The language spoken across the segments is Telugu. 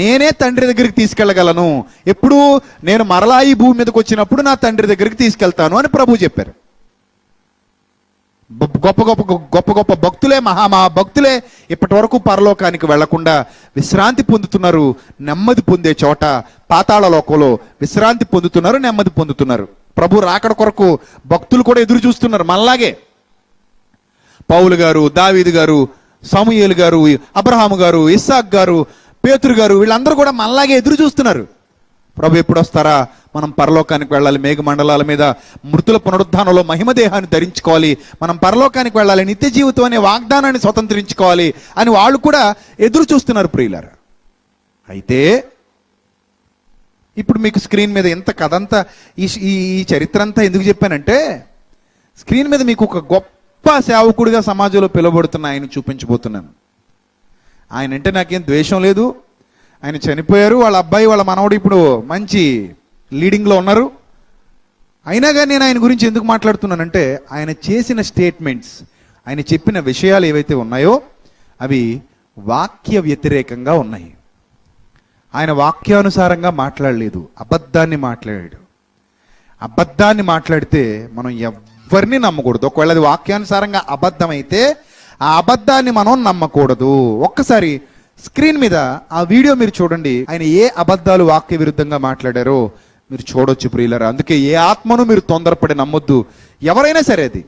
నేనే తండ్రి దగ్గరికి తీసుకెళ్ళగలను. ఎప్పుడు నేను మరలా ఈ భూమి మీదకి వచ్చినప్పుడు నా తండ్రి దగ్గరికి తీసుకెళ్తాను అని ప్రభు చెప్పారు. గొప్ప గొప్ప గొప్ప గొప్ప భక్తులే మహామహా భక్తులే ఇప్పటి వరకు పరలోకానికి వెళ్ళకుండా విశ్రాంతి పొందుతున్నారు నెమ్మది పొందే చోట పాతాళ లోకంలో విశ్రాంతి పొందుతున్నారు నెమ్మది పొందుతున్నారు. ప్రభు రాకడ కొరకు భక్తులు కూడా ఎదురు చూస్తున్నారు మనలాగే. పౌలు గారు దావీదు గారు సమూయేలు గారు అబ్రహాము గారు ఇస్సాక్ గారు పేతురు గారు వీళ్ళందరూ కూడా మనలాగే ఎదురు చూస్తున్నారు. ప్రభు ఎప్పుడు వస్తారా మనం పరలోకానికి వెళ్ళాలి మేఘ మండలాల మీద మృతుల పునరుద్ధానంలో మహిమ దేహాన్ని ధరించుకోవాలి. మనం పరలోకానికి వెళ్ళాలి నిత్య జీవితం అనే వాగ్దానాన్ని స్వతంత్రించుకోవాలి అని వాళ్ళు కూడా ఎదురు చూస్తున్నారు ప్రియులారు. అయితే ఇప్పుడు మీకు స్క్రీన్ మీద ఎంత కథంతా ఈ ఈ ఈ చరిత్ర అంతా ఎందుకు చెప్పానంటే స్క్రీన్ మీద మీకు ఒక గొప్ప సేవకుడిగా సమాజంలో పిలువబడుతున్న ఆయన చూపించబోతున్నాను. ఆయన అంటే నాకేం ద్వేషం లేదు. ఆయన చనిపోయారు. వాళ్ళ అబ్బాయి వాళ్ళ మనవడు ఇప్పుడు మంచి లీడింగ్లో ఉన్నారు. అయినా కానీ నేను ఆయన గురించి ఎందుకు మాట్లాడుతున్నానంటే ఆయన చేసిన స్టేట్మెంట్స్ ఆయన చెప్పిన విషయాలు ఏవైతే ఉన్నాయో అవి వాక్య వ్యతిరేకంగా ఉన్నాయి. ఆయన వాక్యానుసారంగా మాట్లాడలేదు. అబద్ధాన్ని మాట్లాడాడు. అబద్ధాన్ని మాట్లాడితే మనం ఎవరిని నమ్మకూడదు. ఒకవేళ అది వాక్యానుసారంగా అబద్ధమైతే ఆ అబద్ధాన్ని మనం నమ్మకూడదు. ఒక్కసారి స్క్రీన్ మీద ఆ వీడియో మీరు చూడండి. ఆయన ఏ అబద్ధాలు వాక్య విరుద్ధంగా మాట్లాడారో మీరు చూడొచ్చు ప్రియులరా. అందుకే ఏ ఆత్మను మీరు తొందరపడి నమ్మొద్దు. ఎవరైనా సరే అది.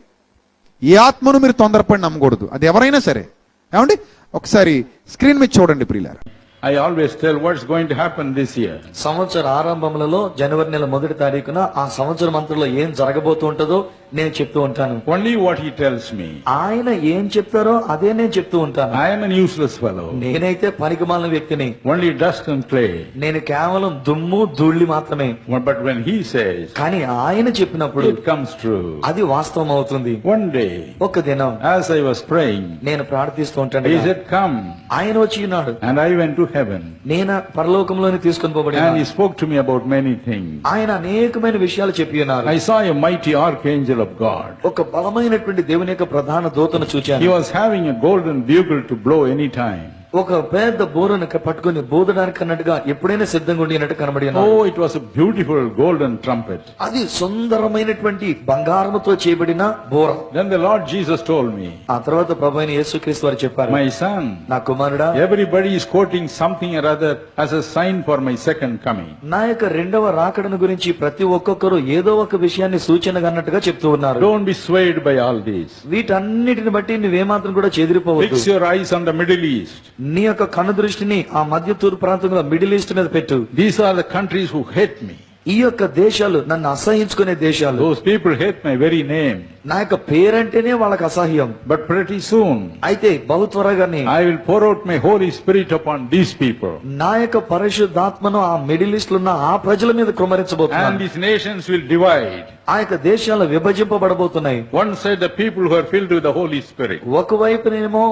ఏ ఆత్మను మీరు తొందరపడి నమ్మకూడదు. అది ఎవరైనా సరే. ఏమండి? ఒకసారి స్క్రీన్ మీద చూడండి ప్రియులారా. I always tell what's going to happen this year. సంవత్సర ఆరంభములలో జనవరి నెల మొదటి తారీఖున ఆ సంవత్సరం అంతలో ఏం జరగబోతూ ఉంటుందో నేను చెప్తూ ఉంటాను. Only what he tells me ఆయన ఏం చెప్తారో అదే నేను చెప్తూ ఉంటాను. ఆయన ఎమ్ యూస్లెస్ ఫెలో నేనైతే పనికి మాలిన వ్యక్తిని. ఓన్లీ డస్ట్ అండ్ క్లే నేను కేవలం దుమ్ము ధూళి మాత్రమే. బట్ వెన్ హీ సేస్ కానీ ఆయన చెప్పినప్పుడు ఇట్ కమ్స్ ట్రూ అది వాస్తవం అవుతుంది. వన్ డే ఒక దినం ఐ వాస్ ప్రేయింగ్ నేను ప్రార్థిస్తూ ఉంటాను. హీ సెడ్ కమ్ ఆయన వచ్చి ఉన్నాడు. అండ్ ఐ వెంట్ హెవెన్ నేను పరలోకంలోని తీసుకొని పోబడి and spoke to me about many thing ఆయన అనేకమైన విషయాలు చెప్పి ఉన్నారు. I saw a mighty archangel archangel of God. ఒక బలమైనటువంటి దేవుని యొక్క ప్రధాన దూతను He చూచాను was having a golden bugle to blow any time. ఒక పెద్ద బోరును పట్టుకుని బోధడానికి అన్నట్టుగా ఎప్పుడైనా సిద్ధంగా ఉండినట్టు కనబడి it was a beautiful golden trumpet. అది సుందరమైనటువంటి బంగారముతో చేయబడిన బోర Then the Lord Jesus told me, ఆ తర్వాత ప్రభు అయిన యేసుక్రీస్తు వారు చెప్పారు My son, నా కుమారుడా Everybody is quoting something or other as a sign for my second coming. నా యొక్క రెండవ రాకడను గురించి ప్రతి ఒక్కొక్కరు ఏదో ఒక విషయాన్ని సూచనగా అన్నట్టుగా చెప్తూ ఉన్నారు Don't be swayed by all these. వీటన్నిటిని బట్టి నువ్వేమాత్రం కూడా చెదిరిపోవద్దు Fix your eyes on the Middle East. నీ యొక్క కన్ను దృష్టిని ఆ మధ్య తూర్పు ప్రాంతంలో మిడిల్ ఈస్ట్ మీద పెట్టు. These are the countries who hate me ఈ యొక్క దేశాలు నన్ను అసహించుకునే దేశాలు. People hate my very name నా యొక్క పేరంటేనే వాళ్ళకి అసహ్యం. బట్ ప్రతి సూన్ అయితే బహు త్వరగానే I will pour out my Holy Spirit upon these people నా యొక్క పరిశుద్ధాత్మను ఆ మిడిల్ ఈస్ట్లో ఉన్న ఆ ప్రజల మీద కుమరించబోతున్నాను నేషన్స్ విల్ డివైడ్ ఆయన దేశాలు విభజింపబడబోతున్నాయి. One side the people who are filled with the Holy Spirit ఒకవైపు నేమో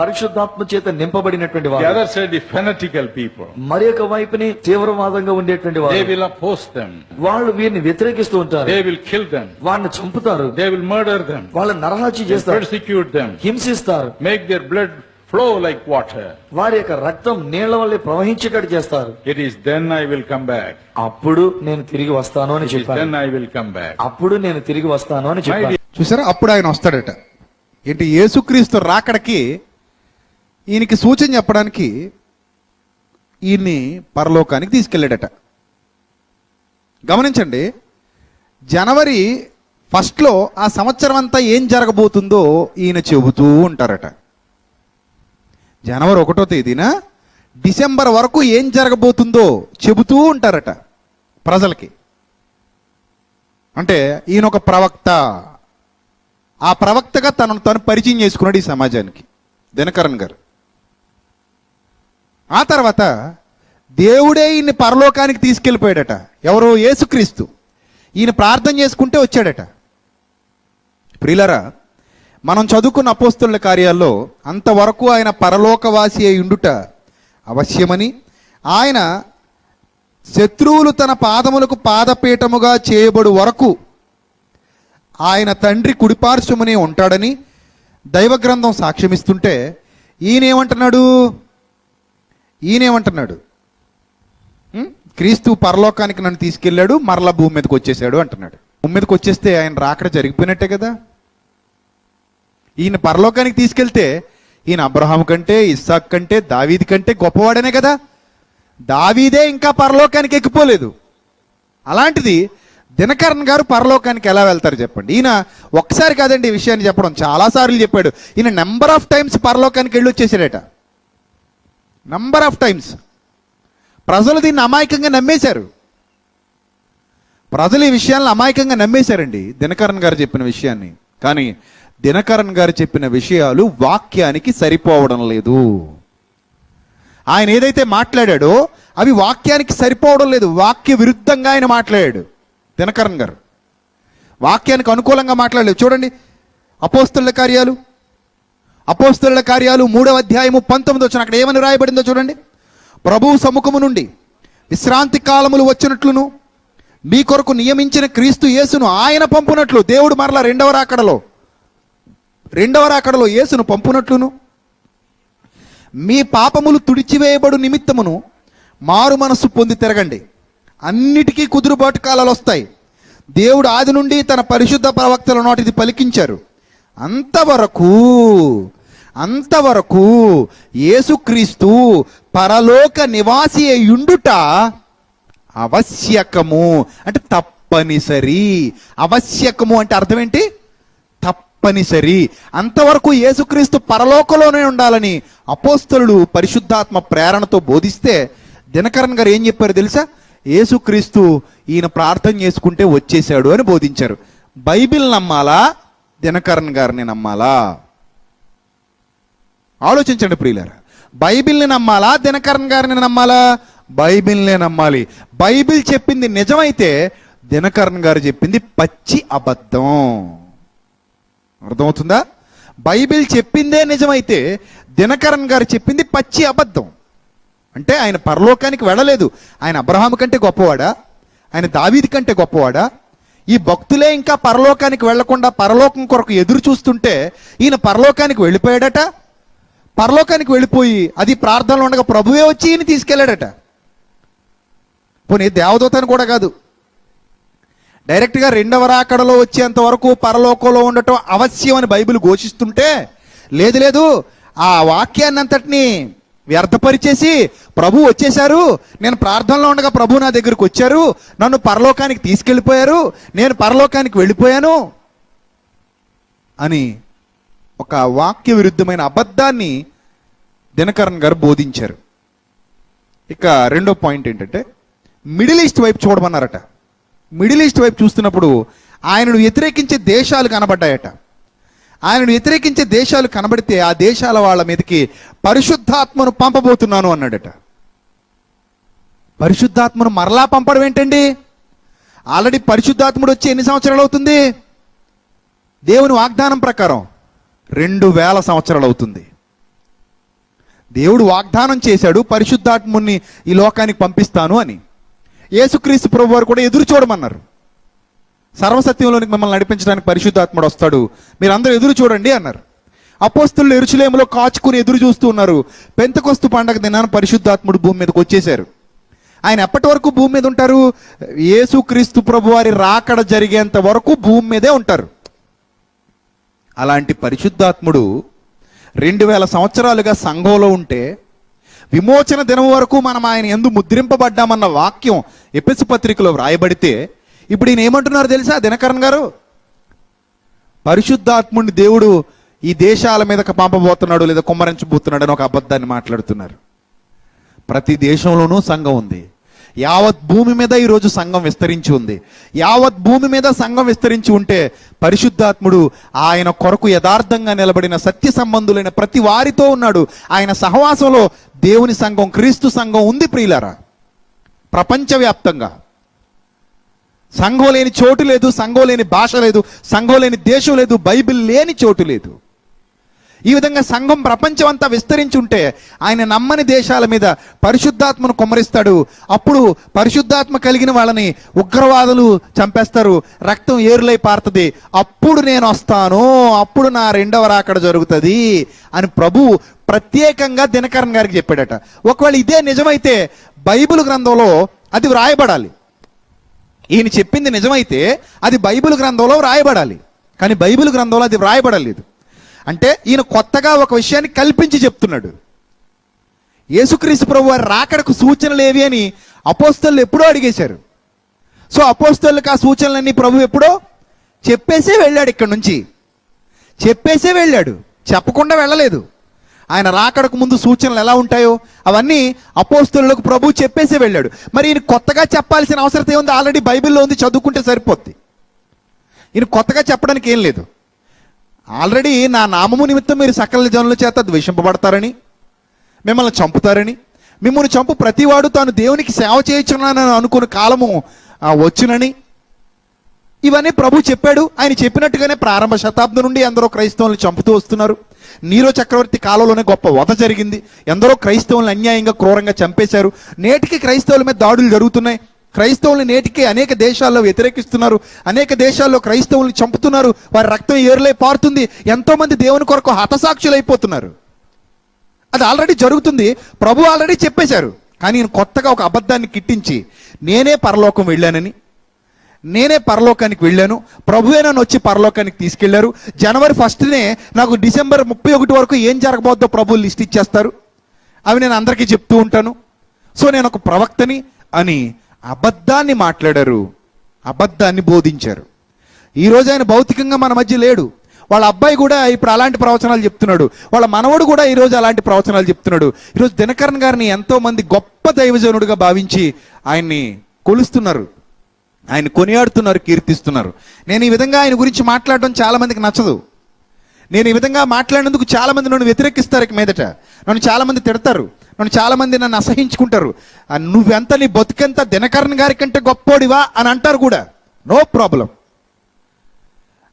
పరిశుద్ధాత్మ చేత నింపబడినటువంటి వారు. Other side the fanatical people మరి ఒక వైపుని తీవ్రవాదంగా ఉండేటువంటి వారు. దే విల్ అపోజ్ దెం వాళ్ళు వీరిని వ్యతిరేకిస్తూ ఉంటారు. దే విల్ కిల్ దెం వాళ్ళని చంపుతారు. దే విల్ మర్డర్ దెం వాళ్ళని నరహత్య చేస్తారు. Persecute them హింసిస్తారు. Make their blood flow like water. వారి యొక్క రక్తం నీళ్ళ వల్లే ప్రవహించేటట్టు చేస్తారు. It is then I will come back. అప్పుడు నేను తిరిగి వస్తాను అని It is చెప్పాను then I will come back. అప్పుడు నేను తిరిగి వస్తాను అని చెప్పాను చూసారా? అప్పుడు ఆయన వస్తాడట. ఏంటి? యేసుక్రీస్తు రాకడకి ఈయనకి సూచన చెప్పడానికి ఈయన్ని పరలోకానికి తీసుకెళ్ళాడట. గమనించండి. జనవరి ఫస్ట్లో ఆ సంవత్సరం అంతా ఏం జరగబోతుందో ఈయన చెబుతూ ఉంటారట. జనవరి ఒకటో తేదీన డిసెంబర్ వరకు ఏం జరగబోతుందో చెబుతూ ఉంటారట ప్రజలకి. అంటే ఈయన ఒక ప్రవక్త. ఆ ప్రవక్తగా తనను తను పరిచయం చేసుకున్నాడు ఈ సమాజానికి. దినకరన్ గారు. ఆ తర్వాత దేవుడే ఈయన్ని పరలోకానికి తీసుకెళ్ళిపోయాడట. ఎవరు యేసుక్రీస్తు. ఈయన ప్రార్థన చేసుకుంటే వచ్చాడట. ప్రిలరా మనం చదువుకున్న అపోస్తుల కార్యాల్లో అంతవరకు ఆయన పరలోకవాసి అయి ఉండుట అవశ్యమని ఆయన శత్రువులు తన పాదములకు పాదపీఠముగా చేయబడు వరకు ఆయన తండ్రి కుడిపార్శ్వమునే ఉంటాడని దైవగ్రంథం సాక్ష్యమిస్తుంటే ఈయనేమంటున్నాడు? ఈయనేమంటున్నాడు? క్రీస్తు పరలోకానికి నన్ను తీసుకెళ్ళాడు మరలా భూమి మీదకి వచ్చేసాడు అంటున్నాడు. భూమి మీదకి వచ్చేస్తే ఆయన రాకడ జరిగిపోయినట్టే కదా? ఈయన పరలోకానికి తీసుకెళ్తే ఈయన అబ్రహాం కంటే ఇస్సాక్ కంటే దావీది కంటే గొప్పవాడనే కదా. దావీదే ఇంకా పరలోకానికి ఎక్కిపోలేదు. అలాంటిది దినకరణ్ గారు పరలోకానికి ఎలా వెళ్తారు చెప్పండి. ఈయన ఒక్కసారి కాదండి ఈ విషయాన్ని చెప్పడం. చాలాసార్లు చెప్పాడు. ఈయన నెంబర్ ఆఫ్ టైమ్స్ పరలోకానికి వెళ్ళి వచ్చేసాడట నంబర్ ఆఫ్ టైమ్స్ ప్రజలు దీన్ని అమాయకంగా నమ్మేశారు. ప్రజలు ఈ విషయాలను అమాయకంగా నమ్మేశారండి దినకరణ్ గారు చెప్పిన విషయాన్ని. కానీ దినకరణ్ గారు చెప్పిన విషయాలు వాక్యానికి సరిపోవడం లేదు. ఆయన ఏదైతే మాట్లాడాడో అవి వాక్యానికి సరిపోవడం లేదు. వాక్య విరుద్ధంగా ఆయన మాట్లాడాడు దినకరణ్ గారు. వాక్యానికి అనుకూలంగా మాట్లాడలేదు. చూడండి అపోస్తుల కార్యాలు అపోస్తుల కార్యాలు మూడవ అధ్యాయము పంతొమ్మిది వచ్చిన అక్కడ ఏమని రాయబడిందో చూడండి. ప్రభువు సముఖము నుండి విశ్రాంతి కాలములు వచ్చినట్లును మీ కొరకు నియమించిన క్రీస్తు యేసును ఆయన పంపునట్లు దేవుడు మరలా రెండవ రాకడలో రెండవ రాకడలో యేసును పంపునట్లును? మీ పాపములు తుడిచివేయబడు నిమిత్తమును మారు మనస్సు పొంది తిరగండి. అన్నిటికీ కుదురుబాటు కాలాలు వస్తాయి. దేవుడు ఆది నుండి తన పరిశుద్ధ ప్రవక్తల నోటిది పలికించారు. అంతవరకు అంతవరకు యేసుక్రీస్తు పరలోక నివాసి అయ్యుండుట అవశ్యకము. అంటే తప్పనిసరి. అవశ్యకము అంటే అర్థం ఏంటి? తప్పనిసరి. అంతవరకు యేసుక్రీస్తు పరలోకలోనే ఉండాలని అపోస్తలుడు పరిశుద్ధాత్మ ప్రేరణతో బోధిస్తే దినకరణ్ గారు ఏం చెప్పారు తెలుసా? యేసుక్రీస్తు ఈయన ప్రార్థన చేసుకుంటే వచ్చేసాడు అని బోధించారు. బైబిల్ నమ్మాలా? దినకరణ్ గారిని నమ్మాలా? ఆలోచించండి ప్రియులారా. బైబిల్ని నమ్మాలా? దినకరణ్ గారిని నమ్మాలా? బైబిల్నే నమ్మాలి. బైబిల్ చెప్పింది నిజమైతే దినకరణ్ గారు చెప్పింది పచ్చి అబద్ధం. అర్థమవుతుందా? బైబిల్ చెప్పిందే నిజమైతే దినకరణ్ గారు చెప్పింది పచ్చి అబద్ధం. అంటే ఆయన పరలోకానికి వెళ్ళలేదు. ఆయన అబ్రహాం కంటే గొప్పవాడా? ఆయన దావీది కంటే గొప్పవాడా? ఈ భక్తులే ఇంకా పరలోకానికి వెళ్ళకుండా పరలోకం కొరకు ఎదురు చూస్తుంటే ఈయన పరలోకానికి వెళ్ళిపోయాడట? పరలోకానికి వెళ్ళిపోయి అది ప్రార్థనలో ఉండగా ప్రభువే వచ్చి ఈయన తీసుకెళ్ళాడట. పోనీ దేవదూతని కూడా కాదు. డైరెక్ట్గా రెండవ రాకడలో వచ్చేంత వరకు పరలోకంలో ఉండటం అవశ్యం అని బైబిల్ ఘోషిస్తుంటే లేదు లేదు ఆ వాక్యాన్ని అంతటిని వ్యర్థపరిచేసి ప్రభు వచ్చేశారు. నేను ప్రార్థనలో ఉండగా ప్రభు నా దగ్గరికి వచ్చారు. నన్ను పరలోకానికి తీసుకెళ్ళిపోయారు. నేను పరలోకానికి వెళ్ళిపోయాను అని ఒక వాక్య విరుద్ధమైన అబద్ధాన్ని దినకరణ్ గారు బోధించారు. ఇక రెండో పాయింట్ ఏంటంటే మిడిల్ ఈస్ట్ వైపు చూడమన్నారట. మిడిల్ ఈస్ట్ వైపు చూస్తున్నప్పుడు ఆయనను వ్యతిరేకించే దేశాలు కనబడ్డాయట. ఆయనను వ్యతిరేకించే దేశాలు కనబడితే ఆ దేశాల వాళ్ళ మీదకి పరిశుద్ధాత్మను పంపబోతున్నాను అన్నాడట. పరిశుద్ధాత్మను మరలా పంపడం ఏంటండి? ఆల్రెడీ పరిశుద్ధాత్ముడు వచ్చి ఎన్ని సంవత్సరాలు అవుతుంది? దేవుని వాగ్దానం ప్రకారం రెండు వేల సంవత్సరాలు అవుతుంది. దేవుడు వాగ్దానం చేశాడు పరిశుద్ధాత్ముని ఈ లోకానికి పంపిస్తాను అని. యేసుక్రీస్తు ప్రభు వారు కూడా ఎదురు చూడమన్నారు. సర్వసత్యంలోనికి మిమ్మల్ని నడిపించడానికి పరిశుద్ధాత్ముడు వస్తాడు. మీరు అందరూ ఎదురు చూడండి అన్నారు. అపోస్తులు ఎరుచులేములో కాచుకుని ఎదురు చూస్తూ ఉన్నారు. పెంతకొస్తు పండగ దినాన పరిశుద్ధాత్ముడు భూమి మీదకి వచ్చేశారు. ఆయన ఎప్పటి వరకు భూమి మీద ఉంటారు? యేసుక్రీస్తు ప్రభు వారి రాకడ జరిగేంత వరకు భూమి మీదే ఉంటారు. అలాంటి పరిశుద్ధాత్ముడు రెండు వేల సంవత్సరాలుగా సంఘంలో ఉంటే విమోచన దినం వరకు మనం ఆయన ఎందు ముద్రింపబడ్డామన్న వాక్యం ఎపిసి పత్రికలో వ్రాయబడితే ఇప్పుడు ఈయన ఏమంటున్నారు తెలుసా దినకరణ్ గారు? పరిశుద్ధాత్ముని దేవుడు ఈ దేశాల మీదకి పంపబోతున్నాడు లేదా కుమ్మరించబోతున్నాడు అని ఒక అబద్ధాన్ని మాట్లాడుతున్నారు. ప్రతి దేశంలోనూ సంఘం ఉంది. యావత్ భూమి మీద ఈరోజు సంఘం విస్తరించి ఉంది. యావత్ భూమి మీద సంఘం విస్తరించి ఉంటే పరిశుద్ధాత్ముడు ఆయన కొరకు యథార్థంగా నిలబడిన సత్య సంబంధులైన ప్రతి వారితో ఉన్నాడు. ఆయన సహవాసంలో దేవుని సంఘం క్రీస్తు సంఘం ఉంది ప్రియులారా. ప్రపంచవ్యాప్తంగా. సంఘం లేని చోటు లేదు సంఘం లేని భాష లేదు సంఘం లేని దేశం లేదు బైబిల్ లేని చోటు లేదు. ఈ విధంగా సంఘం ప్రపంచం అంతా విస్తరించి ఉంటే ఆయన నమ్మని దేశాల మీద పరిశుద్ధాత్మను కుమ్మరిస్తాడు. అప్పుడు పరిశుద్ధాత్మ కలిగిన వాళ్ళని ఉగ్రవాదులు చంపేస్తారు. రక్తం ఏరులై పారుతుంది. అప్పుడు నేను వస్తాను. అప్పుడు నా రెండవ రాకడ జరుగుతుంది అని ప్రభు ప్రత్యేకంగా దినకరణ్ గారికి చెప్పాడట. ఒకవేళ ఇదే నిజమైతే బైబిల్ గ్రంథంలో అది వ్రాయబడాలి. ఈయన చెప్పింది నిజమైతే అది బైబిల్ గ్రంథంలో వ్రాయబడాలి. కానీ బైబిల్ గ్రంథంలో అది వ్రాయబడలేదు. అంటే ఈయన కొత్తగా ఒక విషయాన్ని కల్పించి చెప్తున్నాడు. యేసుక్రీస్తు ప్రభు వారి రాకడకు సూచనలు ఏవి అని అపోస్తలు ఎప్పుడో అడిగేశారు. సో అపోస్తలకు ఆ సూచనలన్నీ ప్రభు ఎప్పుడో చెప్పేసే వెళ్ళాడు ఇక్కడ నుంచి. చెప్పేసే వెళ్ళాడు. చెప్పకుండా వెళ్ళలేదు. ఆయన రాకడకు ముందు సూచనలు ఎలా ఉంటాయో అవన్నీ అపోస్తులకు ప్రభు చెప్పేసే వెళ్ళాడు. మరి ఈయన కొత్తగా చెప్పాల్సిన అవసరం ఏముంది? ఆల్రెడీ బైబిల్లో ఉంది చదువుకుంటే సరిపోద్ది. ఈయన కొత్తగా చెప్పడానికి ఏం లేదు. ఆల్రెడీ నా నామము నిమిత్తం మీరు సకల జనుల చేత ద్వేషింపబడతారని మిమ్మల్ని చంపుతారని మిమ్మల్ని చంపు ప్రతివాడు తాను దేవునికి సేవ చేయించున్నానని అనుకున్న కాలము వచ్చునని. ఇవన్నీ ప్రభు చెప్పాడు. ఆయన చెప్పినట్టుగానే ప్రారంభ శతాబ్దం నుండి ఎందరో క్రైస్తవులను చంపుతూ వస్తున్నారు. నీరో చక్రవర్తి కాలంలోనే గొప్ప వధ జరిగింది. ఎందరో క్రైస్తవులను అన్యాయంగా క్రూరంగా చంపేశారు. నేటికి క్రైస్తవుల మీద దాడులు జరుగుతున్నాయి. క్రైస్తవులు నేటికి అనేక దేశాల్లో వ్యతిరేకిస్తున్నారు. అనేక దేశాల్లో క్రైస్తవుల్ని చంపుతున్నారు. వారి రక్తం ఏరులై పారుతుంది. ఎంతోమంది దేవుని కొరకు హతసాక్షులు అయిపోతున్నారు అది ఆల్రెడీ జరుగుతుంది. ప్రభు ఆల్రెడీ చెప్పేశారు. కానీ నేను కొత్తగా ఒక అబద్ధాన్ని కిట్టించి నేనే పరలోకం వెళ్ళానని నేనే పరలోకానికి వెళ్ళాను. ప్రభువే నన్ను వచ్చి పరలోకానికి తీసుకెళ్ళారు. జనవరి ఫస్ట్నే నాకు డిసెంబర్ ముప్పై ఒకటి వరకు ఏం జరగబోద్దో ప్రభు లిస్ట్ ఇచ్చేస్తారు. అవి నేను అందరికీ చెప్తూ ఉంటాను. సో నేను ఒక ప్రవక్తని అని అబద్ధాన్ని మాట్లాడారు అబద్ధాన్ని బోధించారు. ఈరోజు ఆయన భౌతికంగా మన మధ్య లేడు. వాళ్ళ అబ్బాయి కూడా ఇప్పుడు అలాంటి ప్రవచనాలు చెప్తున్నాడు. వాళ్ళ మనవడు కూడా ఈరోజు అలాంటి ప్రవచనాలు చెప్తున్నాడు. ఈరోజు దినకరణ్ గారిని ఎంతో మంది గొప్ప దైవజనుడిగా భావించి ఆయన్ని కొలుస్తున్నారు. ఆయన కొనియాడుతున్నారు కీర్తిస్తున్నారు. నేను ఈ విధంగా ఆయన గురించి మాట్లాడడం చాలా మందికి నచ్చదు. నేను ఈ విధంగా మాట్లాడినందుకు చాలా మంది నన్ను వ్యతిరేకిస్తారు ఇక మీదట. నన్ను చాలా మంది తిడతారు. నన్ను నన్ను అసహించుకుంటారు. నువ్వెంత నీ బతుకెంత దినకరణ్ గారి కంటే గొప్పోడివా? అని అంటారు కూడా. No problem.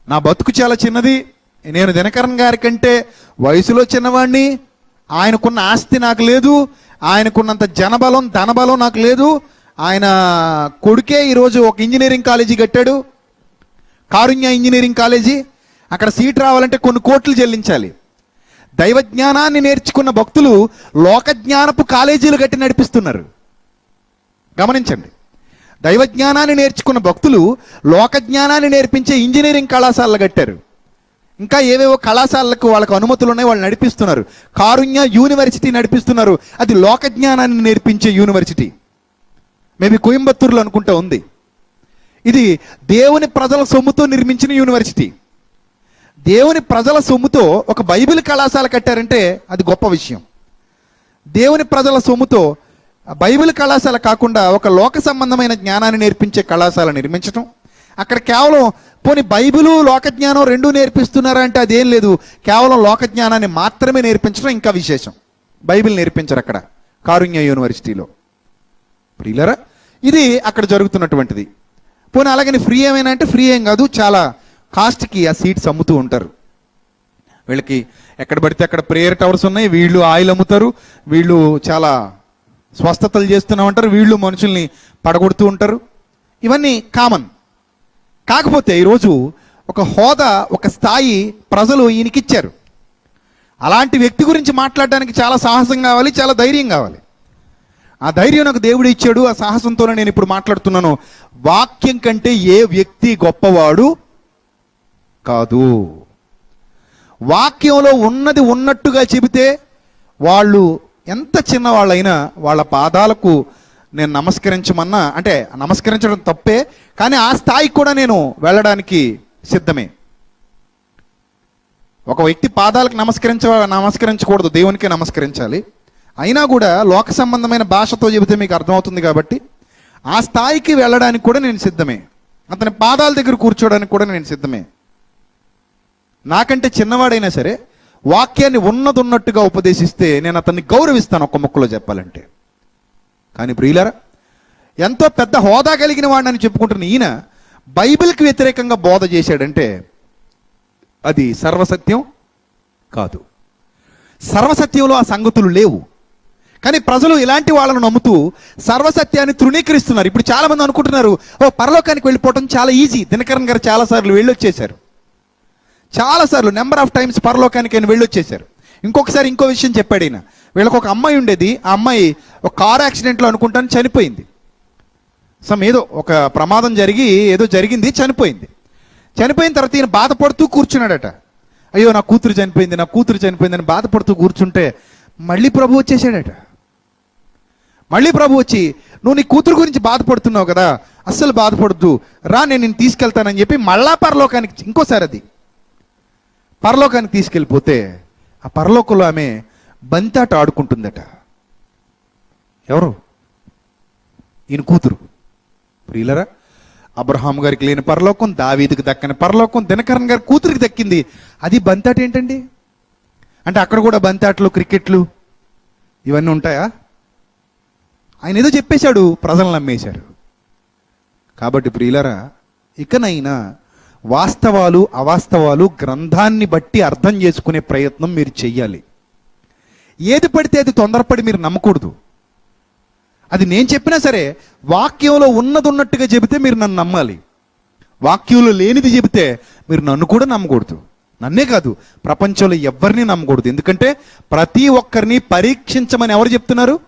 నా బతుకు చాలా చిన్నది. నేను దినకరణ్ గారి కంటే వయసులో చిన్నవాడిని ఆయనకున్న ఆస్తి నాకు లేదు. ఆయనకున్నంత జనబలం ధనబలం నాకు లేదు. ఆయన కొడుకే ఈరోజు ఒక ఇంజనీరింగ్ కాలేజీ కట్టాడు. Karunya engineering college. అక్కడ సీట్ రావాలంటే కొన్ని కోట్లు చెల్లించాలి. దైవ జ్ఞానాన్ని నేర్చుకున్న భక్తులు లోక జ్ఞానపు కాలేజీలు కట్టి నడిపిస్తున్నారు. గమనించండి. దైవ జ్ఞానాన్ని నేర్చుకున్న భక్తులు లోక జ్ఞానాన్ని నేర్పించే ఇంజనీరింగ్ కళాశాలలు కట్టారు. ఇంకా ఏవేవో కళాశాలలకు వాళ్ళకు అనుమతులు ఉన్నాయి వాళ్ళు నడిపిస్తున్నారు. కారుణ్య యూనివర్సిటీ నడిపిస్తున్నారు. అది లోక జ్ఞానాన్ని నేర్పించే యూనివర్సిటీ. మేబీ కోయంబత్తూరులో అనుకుంటా ఉంది. ఇది దేవుని ప్రజల సొమ్ముతో నిర్మించిన యూనివర్సిటీ. దేవుని ప్రజల సొమ్ముతో ఒక బైబిల్ కళాశాల కట్టారంటే అది గొప్ప విషయం. దేవుని ప్రజల సొమ్ముతో బైబిల్ కళాశాల కాకుండా ఒక లోక సంబంధమైన జ్ఞానాన్ని నేర్పించే కళాశాల నిర్మించటం. అక్కడ కేవలం పోని బైబిలు లోక జ్ఞానం రెండూ నేర్పిస్తున్నారా అంటే అదేం లేదు. కేవలం లోక జ్ఞానాన్ని మాత్రమే నేర్పించడం ఇంకా విశేషం. బైబిల్ నేర్పించరు అక్కడ కారుణ్య యూనివర్సిటీలో. ప్రియులరా ఇది అక్కడ జరుగుతున్నటువంటిది. పోనీ అలాగని ఫ్రీ ఏమైనా అంటే ఫ్రీ ఏం కాదు చాలా కాస్ట్కి ఆ సీట్స్ అమ్ముతూ ఉంటారు. వీళ్ళకి ఎక్కడ పడితే అక్కడ ప్రేయర్ టవర్స్ ఉన్నాయి వీళ్ళు ఆయిల్ అమ్ముతారు వీళ్ళు చాలా స్వస్థతలు చేస్తున్నామంటారు వీళ్ళు మనుషుల్ని పడగొడుతూ ఉంటారు. ఇవన్నీ కామన్ కాకపోతే ఈరోజు ఒక హోదా ఒక స్థాయి ప్రజలు ఈయనకిచ్చారు. అలాంటి వ్యక్తి గురించి మాట్లాడడానికి చాలా సాహసం కావాలి చాలా ధైర్యం కావాలి. ఆ ధైర్యం నాకు దేవుడు ఇచ్చాడు ఆ సాహసంతోనే నేను ఇప్పుడు మాట్లాడుతున్నాను. వాక్యం కంటే ఏ వ్యక్తి గొప్పవాడు కాదు. వాక్యంలో ఉన్నది ఉన్నట్టుగా చెబితే వాళ్ళు ఎంత చిన్నవాళ్ళైనా వాళ్ళ పాదాలకు నేను నమస్కరించమన్నా అంటే నమస్కరించడం తప్పే కానీ ఆ స్థాయికి కూడా నేను వెళ్ళడానికి సిద్ధమే. ఒక వ్యక్తి పాదాలకు నమస్కరించ నమస్కరించకూడదు దేవునికి నమస్కరించాలి. అయినా కూడా లోక సంబంధమైన భాషతో చెబితే మీకు అర్థమవుతుంది కాబట్టి ఆ స్థాయికి వెళ్ళడానికి కూడా నేను సిద్ధమే. అతని పాదాల దగ్గర కూర్చోడానికి కూడా నేను సిద్ధమే. నాకంటే చిన్నవాడైనా సరే వాక్యాన్ని ఉన్నది ఉన్నట్టుగా ఉపదేశిస్తే నేను అతన్ని గౌరవిస్తాను ఒక్క ముక్కలో చెప్పాలంటే. కానీ ప్రియులరా ఎంతో పెద్ద హోదా కలిగిన వాడిని చెప్పుకుంటున్న ఈయన బైబిల్కి వ్యతిరేకంగా బోధ చేశాడంటే అది సర్వసత్యం కాదు. సర్వసత్యంలో ఆ సంగతులు లేవు. కానీ ప్రజలు ఇలాంటి వాళ్ళను నమ్ముతూ సర్వసత్యాన్ని తృణీకరిస్తున్నారు. ఇప్పుడు చాలామంది అనుకుంటున్నారు ఓ పరలోకానికి వెళ్ళిపోవటం చాలా ఈజీ. దినకరన్ గారు చాలా సార్లు వెళ్ళొచ్చేశారు. చాలా సార్లు నెంబర్ ఆఫ్ టైమ్స్ పరలోకానికి ఆయన వెళ్ళొచ్చేశారు. ఇంకొకసారి ఇంకో విషయం చెప్పాడు ఈయన. వీళ్ళకి ఒక అమ్మాయి ఉండేది. ఆ అమ్మాయి ఒక కార్ యాక్సిడెంట్లో అనుకుంటాను చనిపోయింది. సమ్ ఏదో ఒక ప్రమాదం జరిగి ఏదో జరిగింది చనిపోయింది. చనిపోయిన తర్వాత ఈయన బాధపడుతూ కూర్చున్నాడట. అయ్యో నా కూతురు చనిపోయింది నా కూతురు చనిపోయిందని బాధపడుతూ కూర్చుంటే మళ్ళీ ప్రభు వచ్చేసాడట మళ్ళీ ప్రభు వచ్చి నువ్వు నీ కూతురు గురించి బాధపడుతున్నావు కదా. అస్సలు బాధపడద్దు. రా నేను నేను తీసుకెళ్తానని చెప్పి మళ్ళా పరలోకానికి ఇంకోసారి అది. పరలోకానికి తీసుకెళ్ళిపోతే ఆ పరలోకంలో ఆమె బంతాట ఆడుకుంటుందట. ఎవరు? ఈయన కూతురు. ప్రియులరా అబ్రహాం గారికి లేని పరలోకం దావీదికి దక్కని పరలోకం దినకరణ్ గారి కూతురికి దక్కింది. అది బంతాట ఏంటండి? అంటే అక్కడ కూడా బంతాటలు క్రికెట్లు ఇవన్నీ ఉంటాయా? ఆయన ఏదో చెప్పేశాడు ప్రజలు నమ్మేశారు. కాబట్టి ప్రియులరా ఇకనైనా వాస్తవాలు అవాస్తవాలు గ్రంథాన్ని బట్టి అర్థం చేసుకునే ప్రయత్నం మీరు చెయ్యాలి. ఏది పడితే అది తొందరపడి మీరు నమ్మకూడదు. అది నేను చెప్పినా సరే వాక్యంలో ఉన్నది ఉన్నట్టుగా చెబితే మీరు నన్ను నమ్మాలి. వాక్యంలో లేనిది చెబితే మీరు నన్ను కూడా నమ్మకూడదు. నన్నే కాదు ప్రపంచంలో ఎవరిని నమ్మకూడదు. ఎందుకంటే ప్రతి ఒక్కరిని పరీక్షించమని ఎవరు చెప్తున్నారు?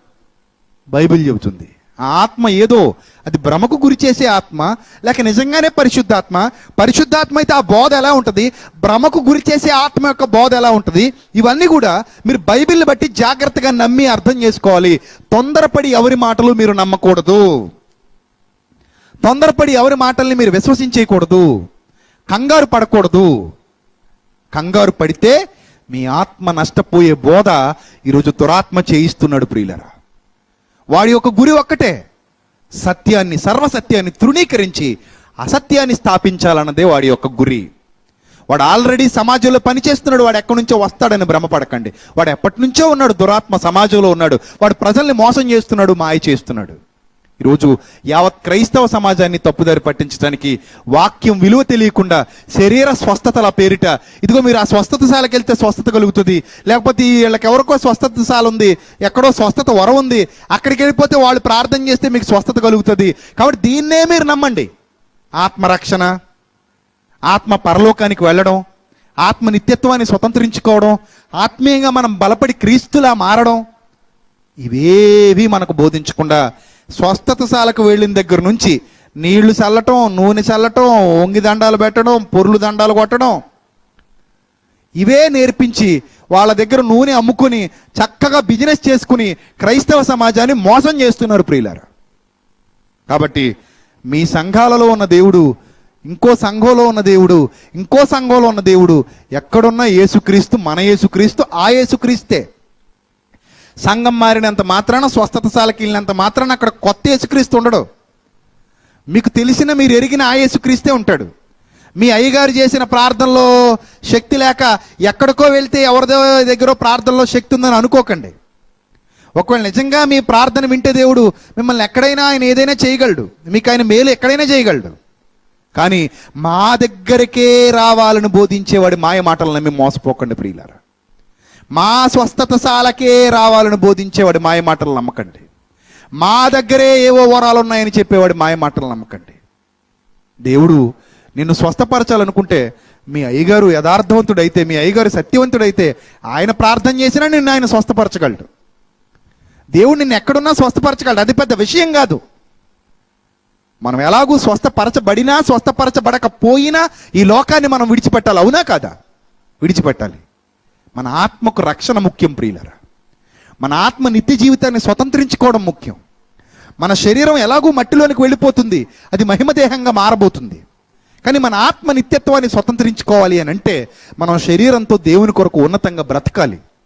బైబిల్ చెబుతుంది. ఆ ఆత్మ ఏదో? అది భ్రమకు గురి చేసే ఆత్మ లేక నిజంగానే పరిశుద్ధాత్మ? పరిశుద్ధాత్మ అయితే ఆ బోధ ఎలా ఉంటుంది? భ్రమకు గురి చేసే ఆత్మ యొక్క బోధ ఎలా ఉంటుంది? ఇవన్నీ కూడా మీరు బైబిల్ని బట్టి జాగ్రత్తగా నమ్మి అర్థం చేసుకోవాలి. తొందరపడి ఎవరి మాటలు మీరు నమ్మకూడదు. తొందరపడి ఎవరి మాటల్ని మీరు విశ్వసించేయకూడదు. కంగారు పడకూడదు. కంగారు పడితే మీ ఆత్మ నష్టపోయే బోధ ఈరోజు దురాత్మ చేయిస్తున్నాడు ప్రియులరా. వాడి యొక్క గురి ఒక్కటే. సత్యాన్ని సర్వసత్యాన్ని తృణీకరించి అసత్యాన్ని స్థాపించాలన్నదే వాడి యొక్క గురి. వాడు ఆల్రెడీ సమాజంలో పనిచేస్తున్నాడు వాడు ఎక్కడి నుంచో వస్తాడని భ్రమపడకండి. వాడు ఎప్పటి నుంచో ఉన్నాడు దురాత్మ సమాజంలో ఉన్నాడు. వాడు ప్రజల్ని మోసం చేస్తున్నాడు మాయ చేస్తున్నాడు. ఈరోజు యావత్ క్రైస్తవ సమాజాన్ని తప్పుదారి పట్టించడానికి వాక్యం విలువ తెలియకుండా శరీర స్వస్థతల పేరిట ఇదిగో మీరు ఆ స్వస్థతశాలకు వెళ్తే స్వస్థత కలుగుతుంది. లేకపోతే వీళ్ళకి ఎవరికో స్వస్థతశాల ఉంది ఎక్కడో స్వస్థత వర ఉంది అక్కడికి వెళ్ళిపోతే వాళ్ళు ప్రార్థన చేస్తే మీకు స్వస్థత కలుగుతుంది. కాబట్టి దీన్నే మీరు నమ్మండి. ఆత్మరక్షణ ఆత్మ పరలోకానికి వెళ్ళడం ఆత్మ నిత్యత్వాన్ని స్వతంత్రించుకోవడం ఆత్మీయంగా మనం బలపడి క్రీస్తులా మారడం ఇవేవి మనకు బోధించకుండా స్వస్థతశాలకు వెళ్ళిన దగ్గర నుంచి నీళ్ళు చల్లటం నూనె చల్లటం ఒంగి దండాలు పెట్టడం పొర్లు దండాలు కొట్టడం ఇవే నేర్పించి వాళ్ళ దగ్గర నూనె అమ్ముకుని చక్కగా బిజినెస్ చేసుకుని క్రైస్తవ సమాజాన్ని మోసం చేస్తున్నారు ప్రియులారా. కాబట్టి మీ సంఘాలలో ఉన్న దేవుడు ఇంకో సంఘంలో ఉన్న దేవుడు ఇంకో సంఘంలో ఉన్న దేవుడు ఎక్కడున్న యేసుక్రీస్తు మన యేసుక్రీస్తు ఆ యేసుక్రీస్తే. సంఘం మారినంత మాత్రాన స్వస్థతశాలకి వెళ్ళినంత మాత్రాన అక్కడ కొత్త యేసుక్రీస్తు ఉండడు. మీకు తెలిసిన మీరు ఎరిగిన ఆ యేసుక్రీస్తే ఉంటాడు. మీ అయ్యగారు చేసిన ప్రార్థనలో శక్తి లేక ఎక్కడికో వెళ్తే ఎవరిదో దగ్గర ప్రార్థనలో శక్తి ఉందని అనుకోకండి. ఒకవేళ నిజంగా మీ ప్రార్థన వింటే దేవుడు మిమ్మల్ని ఎక్కడైనా ఆయన ఏదైనా చేయగలడు. మీకు ఆయన మేలు ఎక్కడైనా చేయగలడు. కానీ మా దగ్గరకే రావాలని బోధించేవాడు మాయ మాటలు నమ్మి మోసపోకండి ప్రియులారా. మా స్వస్థతశాలకే రావాలని బోధించేవాడు మాయ మాటలు నమ్మకండి. మా దగ్గరే ఏవో వరాలు ఉన్నాయని చెప్పేవాడు మాయ మాటలు నమ్మకండి. దేవుడు నిన్ను స్వస్థపరచాలనుకుంటే మీ అయ్యగారు యథార్థవంతుడైతే మీ అయ్యగారు సత్యవంతుడైతే ఆయన ప్రార్థన చేసినా నిన్ను ఆయన స్వస్థపరచగలడు. దేవుడు నిన్ను ఎక్కడున్నా స్వస్థపరచగలడు. అది పెద్ద విషయం కాదు. మనం ఎలాగూ స్వస్థపరచబడినా స్వస్థపరచబడకపోయినా ఈ లోకాన్ని మనం విడిచిపెట్టాలి. అవునా కాదా? విడిచిపెట్టాలి. మన ఆత్మకు రక్షణ ముఖ్యం ప్రియులరా. మన ఆత్మ నిత్య జీవితాన్ని స్వతంత్రించుకోవడం ముఖ్యం. మన శరీరం ఎలాగూ మట్టిలోనికి వెళ్ళిపోతుంది అది మహిమదేహంగా మారబోతుంది. కానీ మన ఆత్మ నిత్యత్వాన్ని స్వతంత్రించుకోవాలి అని అంటే మనం శరీరంతో దేవుని కొరకు ఉన్నతంగా బ్రతకాలి.